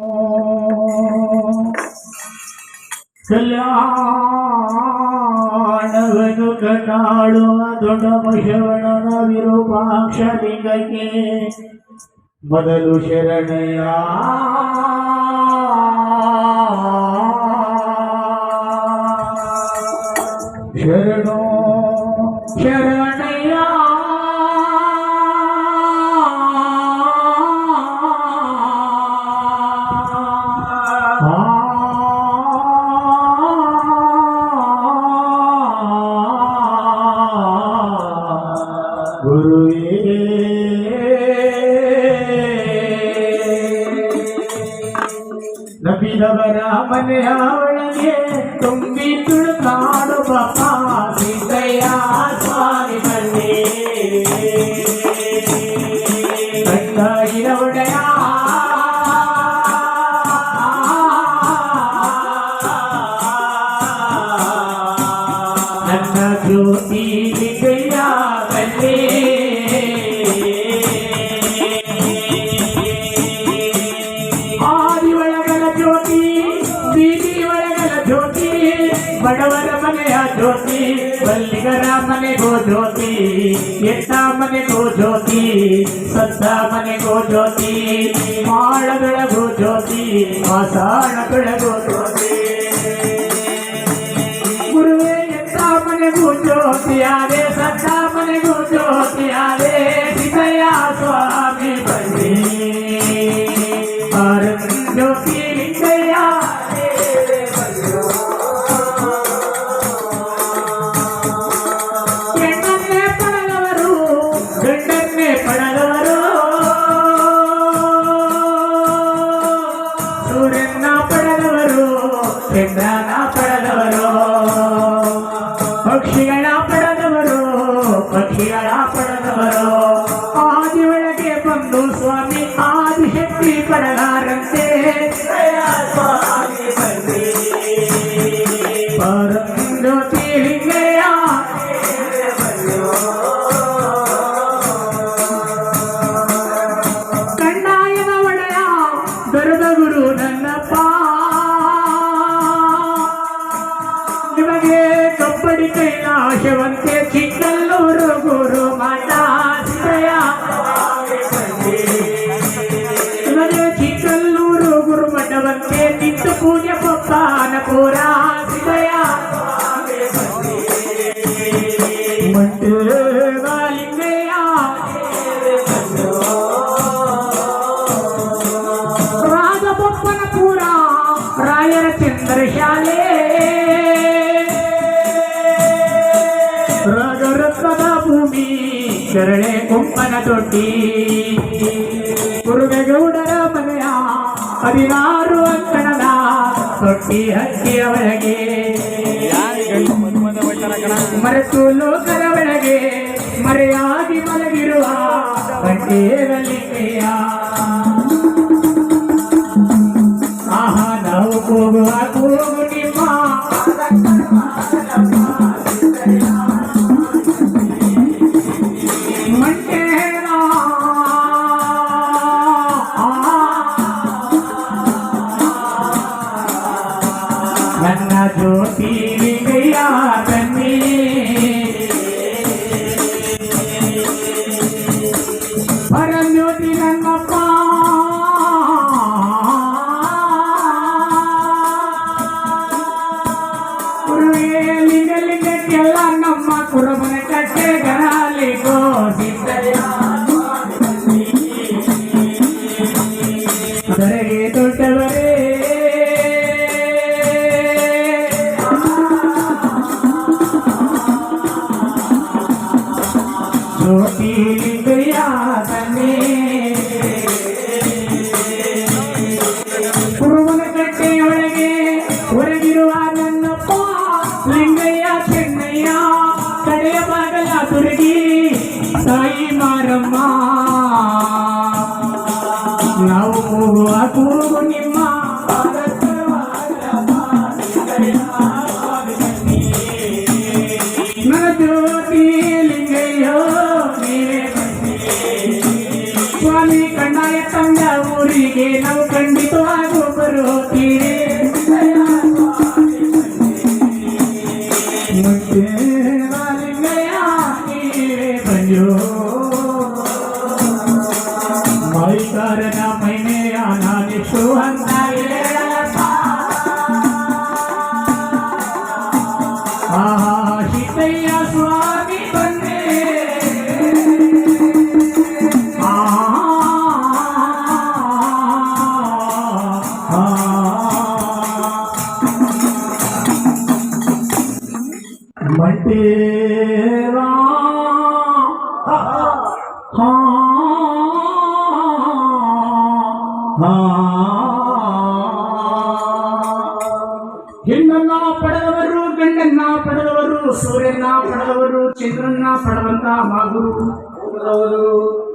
ಕಲ್ಯಾಣವನು ಕಟಾಳುವ ದೊಡ್ಡ ವಿರೂಪಾಕ್ಷ ಲಿಂಗಕ್ಕೆ ಮೊದಲು ಶರಣಯ. ಶರಣೋ ಶರಣಯ್ಯ ನಬಿದವರ ಮನೆಯ ಒಳಗೆ ತುಂಬಿ ತುಳುಕಾಡುವ જ્યોતિ યજ્ઞા મને ગો જ્યોતિ શ્રદ્ધા મને ગો જ્યોતિ માળગળ ગો જ્યોતિ વાસાણગળ ગો જ્યોતિ ગુરુએ યજ્ઞા મને ગો જ્યોતિયા ಪರಂ ಜ್ಯೋತಿ ಲಿಂಗಯ್ಯ ಕಣ್ಣಾಯನ ಒಡೆಯ ದೊರೆದ ಗುರು ನನ್ನಪ್ಪ ನಿಮಗೆ ಕಬ್ಬಡಿ ಕೈಲಾಶವಂತೆ ಚಿಕ್ಕಲ್ಲೂರು ಗುರು ಮಾತ ಸಿದ್ದಯ್ಯ ನಿಮಗೆ ಚಿಕ್ಕಲ್ಲೂರು ಗುರು ಮಠವಂತೆ ಪೂಜೆ ಪಪ್ಪನ ಸಿದ್ದಯ್ಯ ರಾಯರ ಚಂದ್ರಶಾಲೆ ರಾಜರತ್ನದ ಭೂಮಿ, ಕೆರಳೆ ಕುಂಪನ ತೊಟ್ಟಿ. ಕುರುಬೆಗೌಡರ ಮನೆಯ ಹದಿನಾರು ಅಂಕಣದ ತೊಟ್ಟಿ ಹಕ್ಕಿಯ ಒಳಗೆ ಮರೆತು ಲೋಕದ ಒಳಗೆ ಮರೆಯಾಗಿ ಮಲಗಿರುವ ಬಂಡೇಗಲಿಂಗೆಯ ಜ್ಯೋತಿ ಲಿಂಗಯ್ಯ ತನ್ನೇ ಕುರುಬನ ಕಟ್ಟೆಯೊಳಗೆ ಹೊರಗಿರುವ ನನ್ನಪ್ಪ ಲಿಂಗಯ್ಯ ಚೆನ್ನಯ್ಯ ಕಡೆಯ ಬಾಗಲ ತುರುಗಿ ತಾಯಿ ಮಾರಮ್ಮ ನಾವು ಕೂಗುವ ಕೂಗು ನಿಮ್ಮ ನನ್ನ 天。ಮಂಟೇರಾ ಹಾ ಹೆಣ್ಣನ್ನ ಪಡೆದವರು ಗಂಡನ್ನ ಪಡೆದವರು ಸೂರ್ಯನ ಪಡೆದವರು ಚಂದ್ರನ್ನ ಪಡೆದಂತ ಮಾಗುರು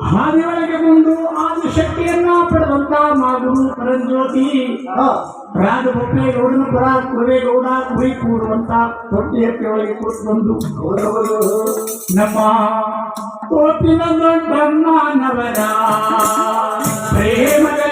ಹಾದಿಯೊಳಗೆ ಬಂದು ಆದಿಶಕ್ತಿಯನ್ನ ಪಡೆದಂತ ಮಾಗುರು ಪರಂಜ್ಯೋತಿ. ರಾಜ ಗೌಡನ ಪುರ ಕುರುವೇಗೌಡ ಕುರಿ ಕೂಡುವಂತ ತೊಟ್ಟಿಯಕ್ಕೆ ಒಳಗೆ ಕೂತು ಬಂದು. ನಮ್ಮ ಕೋಪಿನ ದೊಡ್ಡಮ್ಮನವರ ಪ್ರೇಮದಲ್ಲಿ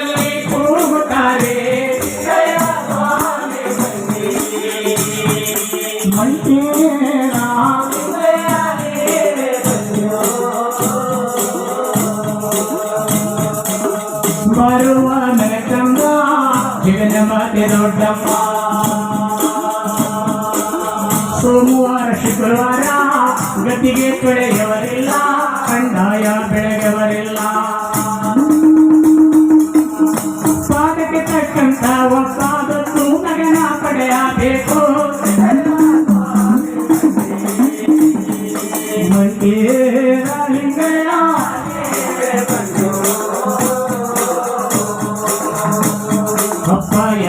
ಜಗನ್ಮಾತೆ ದೊಡ್ಡಮ್ಮ ಸೋಮವಾರ ಶುಕ್ರವಾರ ಗತಿಗೆ ತೊಳೆಯವರಿಲ್ಲ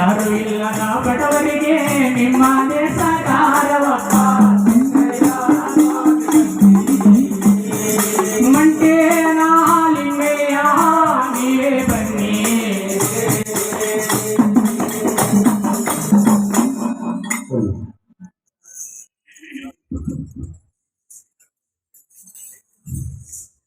ಯಾರು ಇಲ್ಲದ ಬಡವರಿಗೆ ನಿಮ್ಮ